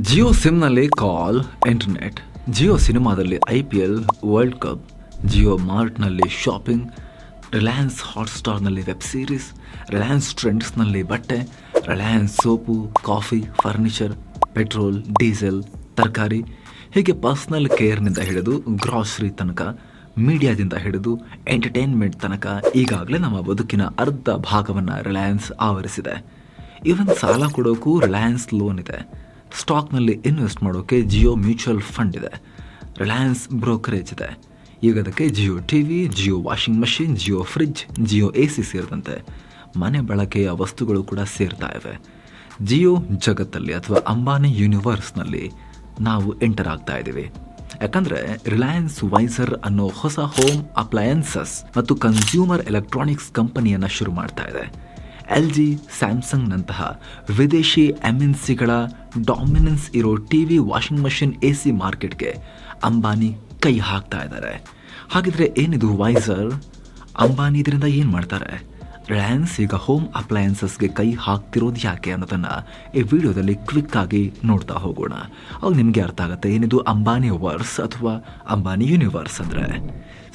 ಜಿಯೋ ಸಿಮ್ನಲ್ಲಿ call internet Jio ಸಿನಿಮಾದಲ್ಲಿ I P L world cup Jio ಮಾರ್ಟ್ನಲ್ಲಿ ಶಾಪಿಂಗ್ ರಿಲಯನ್ಸ್ ಹಾಟ್ಸ್ಟಾರ್ನಲ್ಲಿ ವೆಬ್ ಸೀರೀಸ್ ರಿಲಯನ್ಸ್ ಟ್ರೆಂಡ್ಸ್ನಲ್ಲಿ ಬಟ್ಟೆ. Reliance soap coffee furniture petrol diesel ತರಕಾರಿ. ಹೀಗೆ ಪರ್ಸ್ನಲ್ ಕೇರ್ನಿಂದ ಹಿಡಿದು ಗ್ರಾಸರಿ ತನಕ ಮೀಡಿಯಾದಿಂದ ಹಿಡಿದು ಎಂಟರ್ಟೈನ್ಮೆಂಟ್ ತನಕ ಈಗಾಗಲೇ ನಮ್ಮ ಬದುಕಿನ ಅರ್ಧ ಭಾಗವನ್ನು ರಿಲಯನ್ಸ್ ಆವರಿಸಿದೆ. ಇವನ್ ಸಾಲ ಕೊಡೋಕ್ಕೂ ರಿಲಯನ್ಸ್ ಲೋನ್ ಇದೆ. ಸ್ಟಾಕ್ನಲ್ಲಿ ಇನ್ವೆಸ್ಟ್ ಮಾಡೋಕ್ಕೆ ಜಿಯೋ ಮ್ಯೂಚುವಲ್ ಫಂಡ್ ಇದೆ. ರಿಲಯನ್ಸ್ ಬ್ರೋಕರೇಜ್ ಇದೆ. ಈಗ ಅದಕ್ಕೆ Jio T V, Jio washing machine, Jio fridge Jio A C ಸೇರಿದಂತೆ ಮನೆ ಬಳಕೆಯ ವಸ್ತುಗಳು ಕೂಡ ಸೇರ್ತಾ ಇವೆ. ಜಿಯೋ ಜಗತ್ತಲ್ಲಿ ಅಥವಾ ಅಂಬಾನಿ ಯೂನಿವರ್ಸ್ನಲ್ಲಿ ನಾವು ಎಂಟರ್ ಆಗ್ತಾ ಇದ್ದೀವಿ. ಯಾಕಂದರೆ ರಿಲಯನ್ಸ್ ವೈಸರ್ ಅನ್ನೋ ಹೊಸ ಹೋಮ್ ಅಪ್ಲಯನ್ಸಸ್ ಮತ್ತು ಕನ್ಸ್ಯೂಮರ್ ಎಲೆಕ್ಟ್ರಾನಿಕ್ಸ್ ಕಂಪನಿಯನ್ನು ಶುರು ಮಾಡ್ತಾ ಇದೆ. ಎಲ್ ಜಿ, ಸ್ಯಾಮ್ಸಂಗ್ನಂತಹ ವಿದೇಶಿ ಸಿಗಳ ಡಾಮಿನೆನ್ಸ್ ಇರೋ T V washing machine A C ಮಾರ್ಕೆಟ್ಗೆ ಅಂಬಾನಿ ಕೈ ಹಾಕ್ತಾ ಇದ್ದಾರೆ. ಹಾಗಿದ್ರೆ ಏನಿದು ವೈಸರ್? ಅಂಬಾನಿ ಇದರಿಂದ ಏನು ಮಾಡ್ತಾರೆ? ರಿಲಯನ್ಸ್ ಈಗ ಹೋಮ್ ಅಪ್ಲಯನ್ಸಸ್ಗೆ ಕೈ ಹಾಕ್ತಿರೋದು ಯಾಕೆ ಅನ್ನೋದನ್ನ ಈ ವಿಡಿಯೋದಲ್ಲಿ ಕ್ವಿಕ್ ಆಗಿ ನೋಡ್ತಾ ಹೋಗೋಣ. ಅವಾಗ ನಿಮಗೆ ಅರ್ಥ ಆಗುತ್ತೆ ಏನಿದು ಅಂಬಾನಿ ವರ್ಸ್ ಅಥವಾ ಅಂಬಾನಿ ಯೂನಿವರ್ಸ್ ಅಂದರೆ.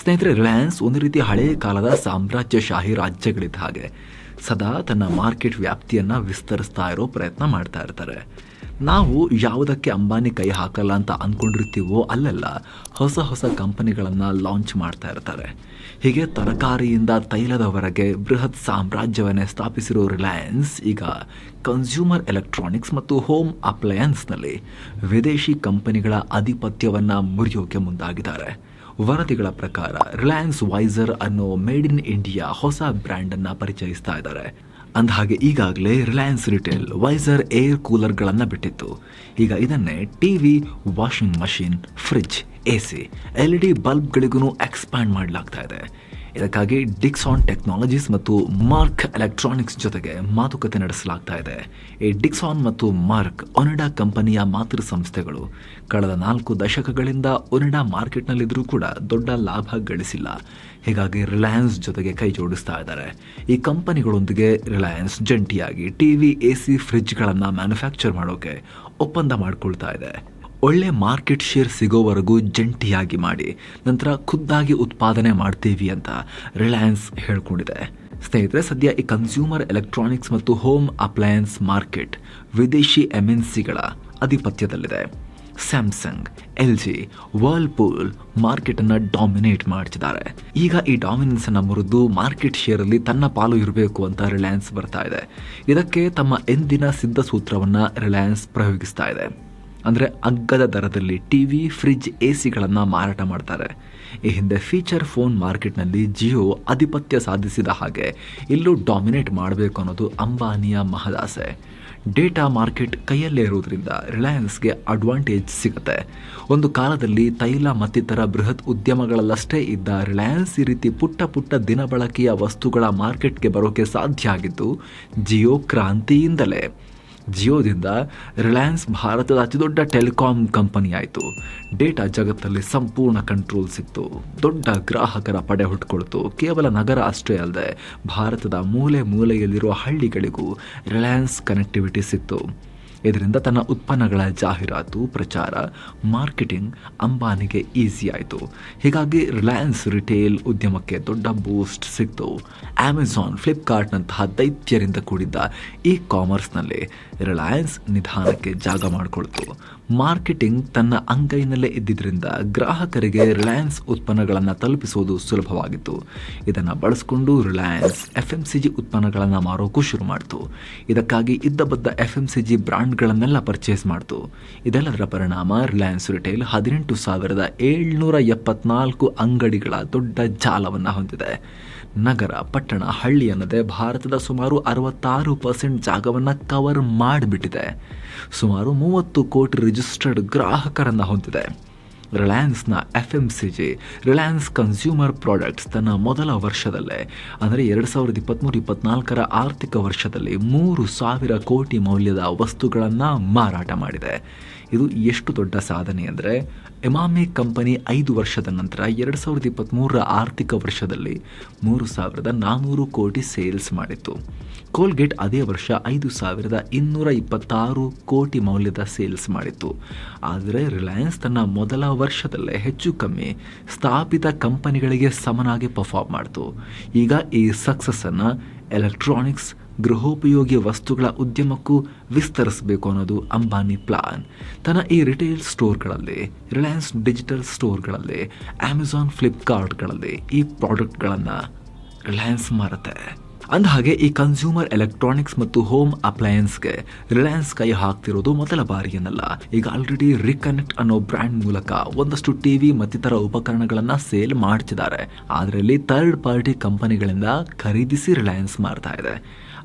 ಸ್ನೇಹಿತರೆ, ರಿಲಯನ್ಸ್ ಒಂದು ರೀತಿ ಹಳೆಯ ಕಾಲದ ಸಾಮ್ರಾಜ್ಯಶಾಹಿ ರಾಜ್ಯಗಳಿದ್ದ ಹಾಗೆ. ಸದಾ ತನ್ನ ಮಾರ್ಕೆಟ್ ವ್ಯಾಪ್ತಿಯನ್ನು ವಿಸ್ತರಿಸ್ತಾ ಇರೋ ಪ್ರಯತ್ನ ಮಾಡ್ತಾ ಇರ್ತಾರೆ. ನಾವು ಯಾವುದಕ್ಕೆ ಅಂಬಾನಿ ಕೈ ಹಾಕಲ್ಲ ಅಂತ ಅಂದ್ಕೊಂಡಿರ್ತೀವೋ ಅಲ್ಲೆಲ್ಲ, ಹೊಸ ಹೊಸ ಕಂಪನಿಗಳನ್ನು ಲಾಂಚ್ ಮಾಡ್ತಾ ಇರ್ತಾರೆ. ಹೀಗೆ ತರಕಾರಿಯಿಂದ ತೈಲದವರೆಗೆ ಬೃಹತ್ ಸಾಮ್ರಾಜ್ಯವನ್ನೇ ಸ್ಥಾಪಿಸಿರೋ ರಿಲಯನ್ಸ್, ಈಗ ಕನ್ಸ್ಯೂಮರ್ ಎಲೆಕ್ಟ್ರಾನಿಕ್ಸ್ ಮತ್ತು ಹೋಮ್ ಅಪ್ಲಯನ್ಸ್ನಲ್ಲಿ ವಿದೇಶಿ ಕಂಪನಿಗಳ ಆಧಿಪತ್ಯವನ್ನು ಮುರಿಯೋಕೆ ಮುಂದಾಗಿದ್ದಾರೆ. ವರದಿಗಳ ಪ್ರಕಾರ, ರಿಲಯನ್ಸ್ ವೈಸರ್ ಅನ್ನೋ ಮೇಡ್ ಇನ್ ಇಂಡಿಯಾ ಹೊಸ ಬ್ರ್ಯಾಂಡ್ ಅನ್ನ ಪರಿಚಯಿಸ್ತಾ ಇದ್ದಾರೆ. ಅಂದಹಾಗೆ, ಈಗಾಗಲೇ ರಿಲಯನ್ಸ್ ರಿಟೇಲ್ ವೈಸರ್ ಏರ್ ಕೂಲರ್ಗಳನ್ನು ಬಿಟ್ಟಿತ್ತು. ಈಗ ಇದನ್ನೇ TV washing machine, fridge, A C, L E D ಬಲ್ಬ್ಗಳಿಗೂ expand ಮಾಡಲಾಗ್ತಾ ಇದೆ. ಇದಕ್ಕಾಗಿ ಡಿಕ್ಸಾನ್ ಟೆಕ್ನಾಲಜೀಸ್ ಮತ್ತು ಮಾರ್ಕ್ ಎಲೆಕ್ಟ್ರಾನಿಕ್ಸ್ ಜೊತೆಗೆ ಮಾತುಕತೆ ನಡೆಸಲಾಗ್ತಾ ಇದೆ. ಈ ಡಿಕ್ಸಾನ್ ಮತ್ತು ಮಾರ್ಕ್ ಒನಿಡಾ ಕಂಪನಿಯ ಮಾತೃ ಸಂಸ್ಥೆಗಳು ಕಳೆದ ನಾಲ್ಕು ದಶಕಗಳಿಂದ ಒನಿಡಾ ಮಾರ್ಕೆಟ್ನಲ್ಲಿದ್ದರೂ ಕೂಡ ದೊಡ್ಡ ಲಾಭ ಗಳಿಸಿಲ್ಲ. ಹೀಗಾಗಿ ರಿಲಯನ್ಸ್ ಜೊತೆಗೆ ಕೈ ಜೋಡಿಸ್ತಾ ಇದ್ದಾರೆ. ಈ ಕಂಪನಿಗಳೊಂದಿಗೆ ರಿಲಯನ್ಸ್ ಜಂಟಿಯಾಗಿ ಟಿವಿ ಸಿ ಫ್ರಿಡ್ಜ್ಗಳನ್ನು ಮ್ಯಾನುಫ್ಯಾಕ್ಚರ್ ಮಾಡೋಕೆ ಒಪ್ಪಂದ ಮಾಡಿಕೊಳ್ತಾ ಇದೆ. ಒಳ್ಳೆ ಮಾರ್ಕೆಟ್ ಶೇರ್ ಸಿಗೋವರೆಗೂ ಜಂಟಿಯಾಗಿ ಮಾಡಿ, ನಂತರ ಖುದ್ದಾಗಿ ಉತ್ಪಾದನೆ ಮಾಡ್ತೀವಿ ಅಂತ ರಿಲಯನ್ಸ್ ಹೇಳ್ಕೊಂಡಿದೆ. ಸ್ನೇಹಿತರೆ, ಸದ್ಯ ಈ ಕನ್ಸ್ಯೂಮರ್ ಎಲೆಕ್ಟ್ರಾನಿಕ್ಸ್ ಮತ್ತು ಹೋಮ್ ಅಪ್ಲಯನ್ಸ್ ಮಾರ್ಕೆಟ್ ವಿದೇಶಿ ಸಿಗಳ ಆಧಿಪತ್ಯದಲ್ಲಿದೆ. ಸ್ಯಾಮ್ಸಂಗ್ ಎಲ್ ಜಿ ವರ್ಲ್ಪೂಲ್ ಮಾರ್ಕೆಟನ್ನು ಡಾಮಿನೇಟ್ ಮಾಡ್ತಿದ್ದಾರೆ. ಈಗ ಈ ಡಾಮಿನೆನ್ಸ್ ಅನ್ನು ಮುರಿದು ಮಾರ್ಕೆಟ್ ಶೇರಲ್ಲಿ ತನ್ನ ಪಾಲು ಇರಬೇಕು ಅಂತ ರಿಲಯನ್ಸ್ ಬರ್ತಾ ಇದೆ. ಇದಕ್ಕೆ ತಮ್ಮ ಎಂದಿನ ಸಿದ್ಧ ಸೂತ್ರವನ್ನು ರಿಲಯನ್ಸ್ ಪ್ರಯೋಗಿಸ್ತಾ ಇದೆ. ಅಂದರೆ ಅಗ್ಗದ ದರದಲ್ಲಿ ಟಿ ವಿ ಫ್ರಿಜ್ ಎ ಸಿಗಳನ್ನು ಮಾರಾಟ ಮಾಡ್ತಾರೆ. ಈ ಹಿಂದೆ ಫೀಚರ್ ಫೋನ್ ಮಾರ್ಕೆಟ್ನಲ್ಲಿ ಜಿಯೋ ಆಧಿಪತ್ಯ ಸಾಧಿಸಿದ ಹಾಗೆ ಇಲ್ಲೂ ಡಾಮಿನೇಟ್ ಮಾಡಬೇಕು ಅನ್ನೋದು ಅಂಬಾನಿಯ ಮಹದಾಸೆ. ಡೇಟಾ ಮಾರ್ಕೆಟ್ ಕೈಯಲ್ಲೇ ಇರುವುದರಿಂದ ರಿಲಯನ್ಸ್ಗೆ ಅಡ್ವಾಂಟೇಜ್ ಸಿಗುತ್ತೆ. ಒಂದು ಕಾಲದಲ್ಲಿ ತೈಲ ಮತ್ತಿತರ ಬೃಹತ್ ಉದ್ಯಮಗಳಲ್ಲಷ್ಟೇ ಇದ್ದ ರಿಲಯನ್ಸ್ ಈ ರೀತಿ ಪುಟ್ಟ ಪುಟ್ಟ ದಿನಬಳಕೆಯ ವಸ್ತುಗಳ ಮಾರ್ಕೆಟ್ಗೆ ಬರೋಕೆ ಸಾಧ್ಯ ಆಗಿದ್ದು, ಜಿಯೋ ಕ್ರಾಂತಿಯಿಂದಲೇ. ಜಿಯೋದಿಂದ ರಿಲಯನ್ಸ್ ಭಾರತದ ಅತಿದೊಡ್ಡ ಟೆಲಿಕಾಂ ಕಂಪನಿ ಆಯಿತು. ಡೇಟಾ ಜಗತ್ತಲ್ಲಿ ಸಂಪೂರ್ಣ ಕಂಟ್ರೋಲ್ ಸಿಕ್ತು. ದೊಡ್ಡ ಗ್ರಾಹಕರ ಪಡೆ ಹುಟ್ಕೊಳ್ತು. ಕೇವಲ ನಗರ ಅಷ್ಟೇ ಅಲ್ಲದೆ ಭಾರತದ ಮೂಲೆ ಮೂಲೆಯಲ್ಲಿರುವ ಹಳ್ಳಿಗಳಿಗೂ ರಿಲಯನ್ಸ್ ಕನೆಕ್ಟಿವಿಟಿ ಸಿಕ್ತು. ಇದರಿಂದ ತನ್ನ ಉತ್ಪನ್ನಗಳ ಜಾಹೀರಾತು, ಪ್ರಚಾರ, ಮಾರ್ಕೆಟಿಂಗ್ ಅಂಬಾನಿಗೆ ಈಸಿ ಆಯಿತು. ಹೀಗಾಗಿ ರಿಲಯನ್ಸ್ ರಿಟೇಲ್ ಉದ್ಯಮಕ್ಕೆ ದೊಡ್ಡ ಬೂಸ್ಟ್ ಸಿಕ್ತು. ಅಮೆಝಾನ್ ಫ್ಲಿಪ್ಕಾರ್ಟ್ನಂತಹ ದೈತ್ಯರಿಂದ ಕೂಡಿದ್ದ ಇ ಕಾಮರ್ಸ್ನಲ್ಲಿ ರಿಲಯನ್ಸ್ ನಿಧಾನಕ್ಕೆ ಜಾಗ ಮಾಡಿಕೊಳ್ತು. ಮಾರ್ಕೆಟಿಂಗ್ ತನ್ನ ಅಂಗೈನಲ್ಲೇ ಇದ್ದಿದ್ದರಿಂದ ಗ್ರಾಹಕರಿಗೆ ರಿಲಯನ್ಸ್ ಉತ್ಪನ್ನಗಳನ್ನು ತಲುಪಿಸುವುದು ಸುಲಭವಾಗಿತ್ತು. ಇದನ್ನು ಬಳಸಿಕೊಂಡು Reliance F M C G ಉತ್ಪನ್ನಗಳನ್ನು ಮಾರೋಕ್ಕೂ ಶುರು ಮಾಡಿತು. ಇದಕ್ಕಾಗಿ ಇದ್ದ ಬದ್ದ ಎಫ್ ಎಂ ಸಿ ಜಿ ಬ್ರ್ಯಾಂಡ್ಗಳನ್ನೆಲ್ಲ ಪರ್ಚೇಸ್ ಮಾಡಿತು. ಇದೆಲ್ಲದರ ಪರಿಣಾಮ ರಿಲಯನ್ಸ್ ರಿಟೇಲ್ ಹದಿನೆಂಟು ಸಾವಿರದ ಏಳ್ನೂರ ಎಪ್ಪತ್ನಾಲ್ಕು ಅಂಗಡಿಗಳ ದೊಡ್ಡ ಜಾಲವನ್ನು ಹೊಂದಿದೆ. ನಗರ, ಪಟ್ಟಣ, ಹಳ್ಳಿ ಅನ್ನದೇ ಭಾರತದ ಸುಮಾರು ಅರವತ್ತಾರು ಪರ್ಸೆಂಟ್ ಜಾಗವನ್ನು ಕವರ್ ಮಾಡಿಬಿಟ್ಟಿದೆ. ಸುಮಾರು ಮೂವತ್ತು ಕೋಟಿ ರಿಜಿಸ್ಟರ್ಡ್ ಗ್ರಾಹಕರನ್ನು ಹೊಂದಿದೆ. ರಿಲಯನ್ಸ್ನ F M C G, Reliance consumer products ತನ್ನ ಮೊದಲ ವರ್ಷದಲ್ಲೇ, ಅಂದರೆ ಎರಡು ಸಾವಿರದ ಇಪ್ಪತ್ತ್ಮೂರು ಇಪ್ಪತ್ನಾಲ್ಕರ ಆರ್ಥಿಕ ವರ್ಷದಲ್ಲಿ ಮೂರು ಸಾವಿರ ಕೋಟಿ ಮೌಲ್ಯದ ವಸ್ತುಗಳನ್ನು ಮಾರಾಟ ಮಾಡಿದೆ. ಇದು ಎಷ್ಟು ದೊಡ್ಡ ಸಾಧನೆ ಅಂದರೆ, ಎಮಾಮಿ ಕಂಪನಿ ಐದು ವರ್ಷದ ನಂತರ ಎರಡು ಸಾವಿರದ ಇಪ್ಪತ್ತ್ಮೂರರ ಆರ್ಥಿಕ ವರ್ಷದಲ್ಲಿ ಮೂರು ಸಾವಿರದ ನಾನ್ನೂರು ಕೋಟಿ ಸೇಲ್ಸ್ ಮಾಡಿತ್ತು. ಕೋಲ್ಗೇಟ್ ಅದೇ ವರ್ಷ ಐದು ಸಾವಿರದ ಇನ್ನೂರ ಇಪ್ಪತ್ತಾರು ಕೋಟಿ ಮೌಲ್ಯದ ಸೇಲ್ಸ್ ಮಾಡಿತ್ತು. ಆದರೆ ರಿಲಯನ್ಸ್ ತನ್ನ ಮೊದಲ ವರ್ಷದಲ್ಲೇ ಹೆಚ್ಚು ಕಮ್ಮಿ ಸ್ಥಾಪಿತ ಕಂಪನಿಗಳಿಗೆ ಸಮನಾಗಿ ಪರ್ಫಾರ್ಮ್ ಮಾಡಿತು. ಈಗ ಈ ಸಕ್ಸಸ್ಸನ್ನು ಎಲೆಕ್ಟ್ರಾನಿಕ್ಸ್ ಗೃಹೋಪಯೋಗಿ ವಸ್ತುಗಳ ಉದ್ಯಮಕ್ಕೂ ವಿಸ್ತರಿಸಬೇಕು ಅನ್ನೋದು ಅಂಬಾನಿ ಪ್ಲಾನ್ ತನ್ನ ಈ ರಿಟೇಲ್ ಸ್ಟೋರ್ಗಳಲ್ಲಿ ರಿಲಯನ್ಸ್ ಡಿಜಿಟಲ್ ಸ್ಟೋರ್ಗಳಲ್ಲಿ ಅಮೆಝಾನ್ ಫ್ಲಿಪ್ಕಾರ್ಟ್ಗಳಲ್ಲಿ ಈ ಪ್ರಾಡಕ್ಟ್ಗಳನ್ನು ರಿಲಯನ್ಸ್ ಮಾರುತ್ತೆ. ಅಂದಹಾಗೆ ಈ ಕನ್ಸ್ಯೂಮರ್ ಎಲೆಕ್ಟ್ರಾನಿಕ್ಸ್ ಮತ್ತು ಹೋಮ್ ಅಪ್ಲಯನ್ಸ್ಗೆ ರಿಲಯನ್ಸ್ ಕೈ ಹಾಕ್ತಿರೋದು ಮೊದಲ ಬಾರಿ ಏನಲ್ಲ ಈಗ ಆಲ್ರೆಡಿ ರಿಕನೆಕ್ಟ್ ಅನ್ನೋ ಬ್ರ್ಯಾಂಡ್ ಮೂಲಕ ಒಂದಷ್ಟು ಟಿವಿ ಮತ್ತಿತರ ಉಪಕರಣಗಳನ್ನ ಸೇಲ್ ಮಾಡ್ತಿದ್ದಾರೆ. ಅದರಲ್ಲಿ ಥರ್ಡ್ ಪಾರ್ಟಿ ಕಂಪನಿಗಳಿಂದ ಖರೀದಿಸಿ ರಿಲಯನ್ಸ್ ಮಾಡ್ತಾ ಇದೆ.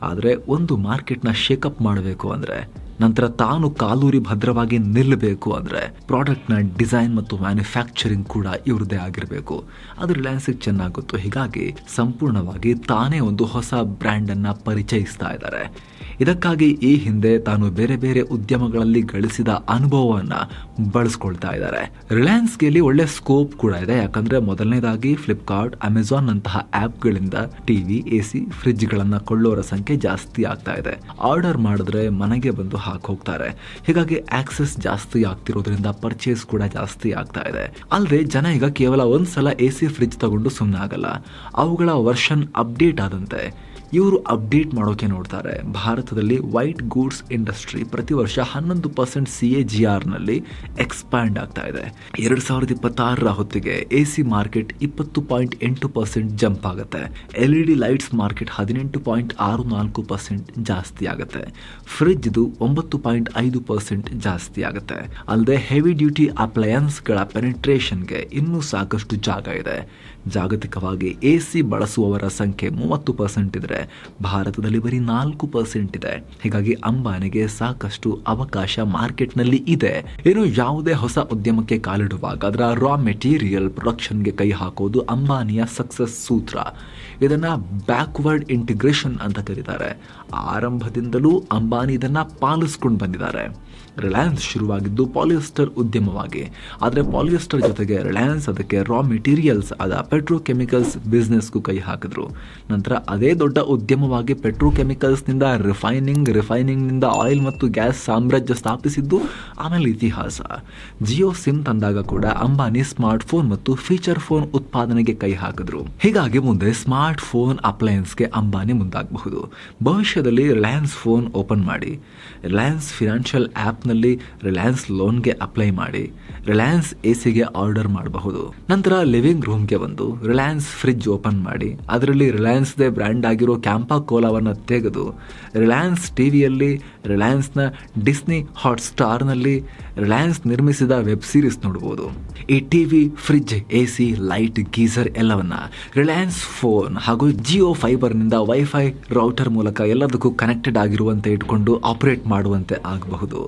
ಆದರೆ ಒಂದು ಮಾರ್ಕೆಟ್ನ ಶೇಕಪ್ ಮಾಡಬೇಕು ಅಂದರೆ ನಂತರ ತಾನು ಕಾಲೂರಿ ಭದ್ರವಾಗಿ ನಿಲ್ಲಬೇಕು ಅಂದರೆ ಪ್ರಾಡಕ್ಟ್ನ ಡಿಸೈನ್ ಮತ್ತು ಮ್ಯಾನುಫ್ಯಾಕ್ಚರಿಂಗ್ ಕೂಡ ಇವ್ರದ್ದೇ ಆಗಿರಬೇಕು. ಅದು ರಿಲಯನ್ಸಿಗೆ ಚೆನ್ನಾಗಿ ಗೊತ್ತು ಹೀಗಾಗಿ ಸಂಪೂರ್ಣವಾಗಿ ತಾನೇ ಒಂದು ಹೊಸ ಬ್ರ್ಯಾಂಡನ್ನು ಪರಿಚಯಿಸ್ತಾ ಇದ್ದಾರೆ. ಇದಕ್ಕಾಗಿ ಈ ಹಿಂದೆ ತಾನು ಬೇರೆ ಬೇರೆ ಉದ್ಯಮಗಳಲ್ಲಿ ಗಳಿಸಿದ ಅನುಭವವನ್ನು ಬಳಸ್ಕೊಳ್ತಾ ಇದ್ದಾರೆ. ರಿಲಯನ್ಸ್ಗೆ ಇಲ್ಲಿ ಒಳ್ಳೆ ಸ್ಕೋಪ್ ಕೂಡ ಇದೆ. ಯಾಕಂದರೆ ಮೊದಲನೇದಾಗಿ ಫ್ಲಿಪ್ಕಾರ್ಟ್ ಅಮೆಝಾನ್ ನಂತಹ ಆ್ಯಪ್ಗಳಿಂದ ಟಿವಿ ಎ ಸಿ ಫ್ರಿಜ್ಗಳನ್ನು ಕೊಳ್ಳೋರ ಸಂಖ್ಯೆ ಜಾಸ್ತಿ ಆಗ್ತಾ ಇದೆ. ಆರ್ಡರ್ ಮಾಡಿದ್ರೆ ಮನೆಗೆ ಬಂದು ಹಾಕಿ ಹೋಗ್ತಾರೆ ಹೀಗಾಗಿ ಆಕ್ಸೆಸ್ ಜಾಸ್ತಿ ಆಗ್ತಿರೋದ್ರಿಂದ ಪರ್ಚೇಸ್ ಕೂಡ ಜಾಸ್ತಿ ಆಗ್ತಾ ಇದೆ. ಅಲ್ಲದೆ ಜನ ಈಗ ಕೇವಲ ಒಂದ್ಸಲ ಎ ಸಿ ಫ್ರಿಜ್ ತಗೊಂಡು ಸುಮ್ಮನೆ ಆಗಲ್ಲ. ಅವುಗಳ ವರ್ಷನ್ ಅಪ್ಡೇಟ್ ಆದಂತೆ. ಇವರು ಅಪ್ಡೇಟ್ ಮಾಡೋಕೆ ನೋಡ್ತಾರೆ. ಭಾರತದಲ್ಲಿ ವೈಟ್ ಗೂಡ್ಸ್ ಇಂಡಸ್ಟ್ರಿ ಪ್ರತಿ ವರ್ಷ ಹನ್ನೊಂದು ಪರ್ಸೆಂಟ್ ಸಿ ಎ ಜಿ ಆರ್ನಲ್ಲಿ ಎಕ್ಸ್ಪ್ಯಾಂಡ್ ಆಗ್ತಾ ಇದೆ. ಎರಡು ಸಾವಿರದ ಇಪ್ಪತ್ತಾರರ ಹೊತ್ತಿಗೆ ಎ ಸಿ ಮಾರ್ಕೆಟ್ ಇಪ್ಪತ್ತು ಪಾಯಿಂಟ್ ಎಂಟು ಪರ್ಸೆಂಟ್ ಜಂಪ್ ಆಗುತ್ತೆ. L E D lights market ಹದಿನೆಂಟು ಪಾಯಿಂಟ್ ಆರು ನಾಲ್ಕು ಪರ್ಸೆಂಟ್ ಜಾಸ್ತಿ ಆಗುತ್ತೆ. ಫ್ರಿಜ್ದು ಒಂಬತ್ತು ಪಾಯಿಂಟ್ ಐದು ಪರ್ಸೆಂಟ್ ಜಾಸ್ತಿ ಆಗುತ್ತೆ. ಅಲ್ಲದೆ ಹೆವಿ ಡ್ಯೂಟಿ ಅಪ್ಲಯನ್ಸ್ಗಳ ಪೆನಿಟ್ರೇಷನ್ಗೆ ಇನ್ನೂ ಸಾಕಷ್ಟು ಜಾಗ ಇದೆ. ಜಾಗತಿಕವಾಗಿ ಎ ಸಿ ಬಳಸುವವರ ಸಂಖ್ಯೆ ಮೂವತ್ತು ಪರ್ಸೆಂಟ್ ಇದ್ರೆ ಭಾರತದಲ್ಲಿ ಬರೀ ನಾಲ್ಕು ಪರ್ಸೆಂಟ್ ಇದೆ. ಹೀಗಾಗಿ ಅಂಬಾನಿಗೆ ಸಾಕಷ್ಟು ಅವಕಾಶ ಮಾರ್ಕೆಟ್ನಲ್ಲಿ ಇದೆ. ಏನು ಯಾವುದೇ ಹೊಸ ಉದ್ಯಮಕ್ಕೆ ಕಾಲಿಡುವಾಗ ಅದರ ರಾ ಮೆಟೀರಿಯಲ್ ಪ್ರೊಡಕ್ಷನ್ಗೆ ಕೈ ಹಾಕೋದು ಅಂಬಾನಿಯ ಸಕ್ಸಸ್ ಸೂತ್ರ. ಇದನ್ನ ಬ್ಯಾಕ್ವರ್ಡ್ ಇಂಟಿಗ್ರೇಷನ್ ಅಂತ ಕರೀತಾರೆ. ಆರಂಭದಿಂದಲೂ ಅಂಬಾನಿ ಇದನ್ನ ಪಾಲಿಸ್ಕೊಂಡು ಬಂದಿದ್ದಾರೆ. ರಿಲಯನ್ಸ್ ಶುರುವಾಗಿದ್ದು ಪಾಲಿಯೆಸ್ಟರ್ ಉದ್ಯಮವಾಗಿ. ಆದರೆ ಪಾಲಿಯೆಸ್ಟರ್ ಜೊತೆಗೆ ರಿಲಯನ್ಸ್ ಅದಕ್ಕೆ ರಾ ಮೆಟೀರಿಯಲ್ಸ್ ಆದ ಪೆಟ್ರೋಕೆಮಿಕಲ್ಸ್ ಬಿಸ್ನೆಸ್ಗೂ ಕೈ ಹಾಕಿದ್ರು. ನಂತರ ಅದೇ ದೊಡ್ಡ ಉದ್ಯಮವಾಗಿ ಪೆಟ್ರೋಕೆಮಿಕಲ್ಸ್ನಿಂದ ರಿಫೈನಿಂಗ್ ರಿಫೈನಿಂಗ್ನಿಂದ ಆಯಿಲ್ ಮತ್ತು ಗ್ಯಾಸ್ ಸಾಮ್ರಾಜ್ಯ ಸ್ಥಾಪಿಸಿದ್ದು ಆಮೇಲೆ ಇತಿಹಾಸ. ಜಿಯೋ ಸಿಮ್ ತಂದಾಗ ಕೂಡ ಅಂಬಾನಿ ಸ್ಮಾರ್ಟ್ ಫೋನ್ ಮತ್ತು ಫೀಚರ್ ಫೋನ್ ಉತ್ಪಾದನೆಗೆ ಕೈ ಹಾಕಿದ್ರು. ಹೀಗಾಗಿ ಮುಂದೆ ಸ್ಮಾರ್ಟ್ ಫೋನ್ ಅಪ್ಲಯನ್ಸ್ಗೆ ಅಂಬಾನಿ ಮುಂದಾಗಬಹುದು. ಭವಿಷ್ಯದಲ್ಲಿ ರಿಲಯನ್ಸ್ ಫೋನ್ ಓಪನ್ ಮಾಡಿ. ರಿಲಯನ್ಸ್ ಫಿನಾನ್ಷಿಯಲ್ ಆ್ಯಪ್ನಲ್ಲಿ ರಿಲಯನ್ಸ್ ಲೋನ್ಗೆ ಅಪ್ಲೈ ಮಾಡಿ, ರಿಲಯನ್ಸ್ ಎ ಸಿಗೆ ಆರ್ಡರ್ ಮಾಡಬಹುದು. ನಂತರ ಲಿವಿಂಗ್ ರೂಮ್ಗೆ ಬಂದು ರಿಲಯನ್ಸ್ ಫ್ರಿಜ್ ಓಪನ್ ಮಾಡಿ, ಅದರಲ್ಲಿ ರಿಲಯನ್ಸ್ದೇ ಬ್ರ್ಯಾಂಡ್ ಆಗಿರೋ ಕ್ಯಾಂಪಾ ಕೋಲಾವನ್ನು ತೆಗೆದು, ರಿಲಯನ್ಸ್ ಟಿವಿಯಲ್ಲಿ ರಿಲಯನ್ಸ್ನ ಡಿಸ್ನಿ ಹಾಟ್ ಸ್ಟಾರ್ನಲ್ಲಿ ರಿಲಯನ್ಸ್ ನಿರ್ಮಿಸಿದ ವೆಬ್ ಸೀರೀಸ್ ನೋಡ್ಬೋದು. ಈ TV fridge A C light geyser ಎಲ್ಲವನ್ನ ರಿಲಯನ್ಸ್ ಫೋನ್ ಹಾಗೂ ಜಿಯೋ ಫೈಬರ್ನಿಂದ ವೈಫೈ ರೌಟರ್ ಮೂಲಕ ಎಲ್ಲದಕ್ಕೂ ಕನೆಕ್ಟೆಡ್ ಆಗಿರುವಂತೆ ಇಟ್ಕೊಂಡು ಆಪರೇಟ್ ಮಾಡುವಂತೆ ಆಗಬಹುದು.